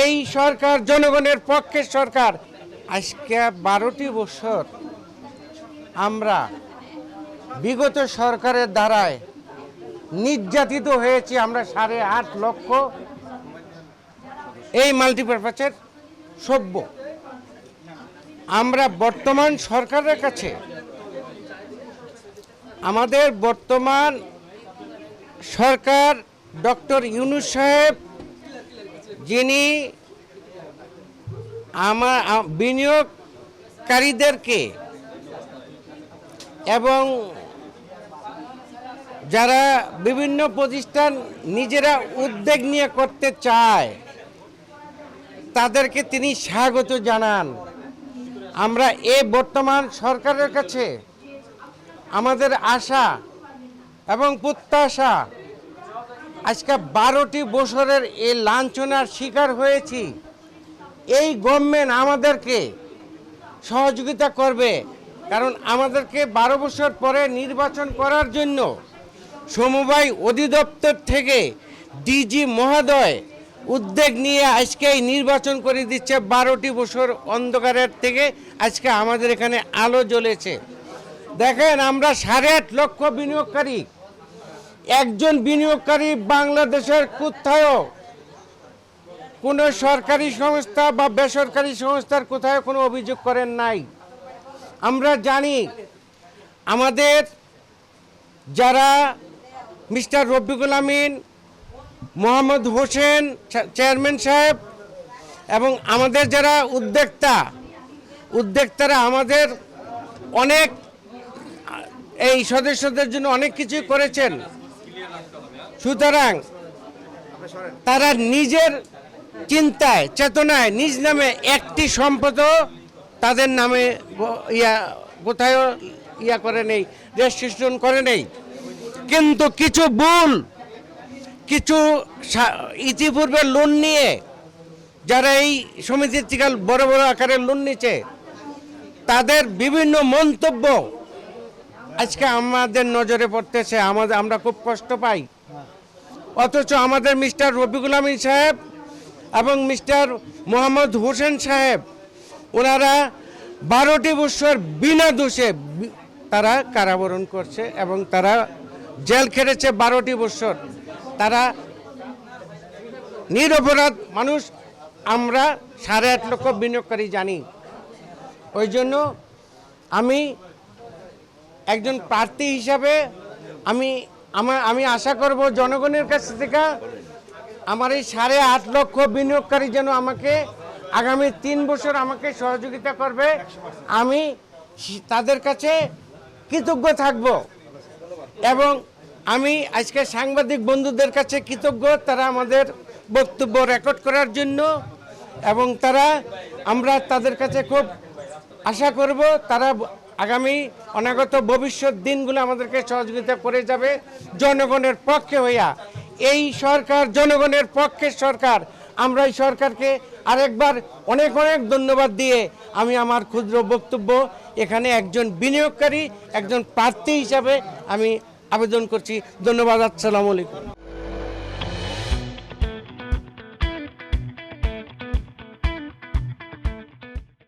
এই সরকার, জনগণের পক্ষের সরকার। আজকে বারোটি বছর আমরা বিগত সরকারের দ্বারায় নির্যাতিত হয়েছি, আমরা সাড়ে আট লক্ষ এই মাল্টিপারপাসের সভ্য। আমরা বর্তমান সরকারের কাছে আমাদের বর্তমান সরকার ডক্টর ইউনুস সাহেব যিনি আমার বিনিয়োগকারীদেরকে এবং যারা বিভিন্ন প্রতিষ্ঠান নিজেরা উদ্যোগ নিয়ে করতে চায়, তাদেরকে তিনি স্বাগত জানান। আমরা এ বর্তমান সরকারের কাছে আমাদের আশা এবং প্রত্যাশা আজকে বারোটি বছরের এই লাঞ্ছনার শিকার হয়েছি। এই গভর্নমেন্ট আমাদেরকে সহযোগিতা করবে, কারণ আমাদেরকে বারো বছর পরে নির্বাচন করার জন্য সমবায় অধিদপ্তর থেকে ডিজি মহোদয় উদ্যোগ নিয়ে আজকে এই নির্বাচন করে দিচ্ছে। বারোটি বছর অন্ধকারের থেকে আজকে আমাদের এখানে আলো জ্বলেছে। দেখেন আমরা সাড়ে আট লক্ষ বিনিয়োগকারী একজন বিনিয়োগকারী বাংলাদেশের কোথাও কোনো সরকারি সংস্থা বা বেসরকারি সংস্থার কোথাও কোনো অভিযোগ করেন নাই। আমরা জানি আমাদের যারা মিস্টার রফিকুল আমিন, মোহাম্মদ হোসেন চেয়ারম্যান সাহেব এবং আমাদের যারা উদ্যোক্তা, উদ্যোক্তারা আমাদের অনেক, এই সদস্যদের জন্য অনেক কিছুই করেছেন। সুতরাং তারা নিজের চিন্তায়, চেতনায় নিজ নামে একটি সম্পদও তাদের নামে ইয়া কোথায় ইয়া করে নেই, রেজিস্ট্রেশন করে নেই। কিন্তু কিছু ভুল, কিছু ইতিপূর্বে লোন নিয়ে যারা এই সমিতির থেকে বড় বড় আকারে লোন নিচ্ছে, তাদের বিভিন্ন মন্তব্য আজকে আমাদের নজরে পড়তেছে, আমাদের, আমরা খুব কষ্ট পাই। অথচ আমাদের মিস্টার রফিকুল আমিন সাহেব এবং মিস্টার মোহাম্মদ হোসেন সাহেব, ওনারা বারোটি বছর বিনা দোষে তারা কারাবরণ করছে এবং তারা জেল খেটেছে বারোটি বছর তারা নিরপরাধ মানুষ, আমরা সাড়ে আট লক্ষ বিনিয়োগকারী জানি। ওই জন্য আমি একজন প্রার্থী হিসাবে আমি আমার, আমি আশা করব জনগণের কাছ থেকে আমার এই সাড়ে আট লক্ষ বিনিয়োগকারী যেন আমাকে আগামী তিন বছর আমাকে সহযোগিতা করবে। আমি তাদের কাছে কৃতজ্ঞ থাকব এবং আমি আজকে সাংবাদিক বন্ধুদের কাছে কৃতজ্ঞ। তারা আমাদের বক্তব্য রেকর্ড করার জন্য এবং তারা, আমরা তাদের কাছে খুব আশা করব। তারা আগামী অনাগত ভবিষ্যৎ দিনগুলো আমাদেরকে সহযোগিতা করে যাবে জনগণের পক্ষে হইয়া। এই সরকার জনগণের পক্ষের সরকার। আমরা এই সরকারকে আরেকবার অনেক অনেক ধন্যবাদ দিয়ে আমি আমার ক্ষুদ্র বক্তব্য, এখানে একজন বিনিয়োগকারী, একজন প্রার্থী হিসাবে আমি আবেদন করছি। ধন্যবাদ, আসসালামু আলাইকুম।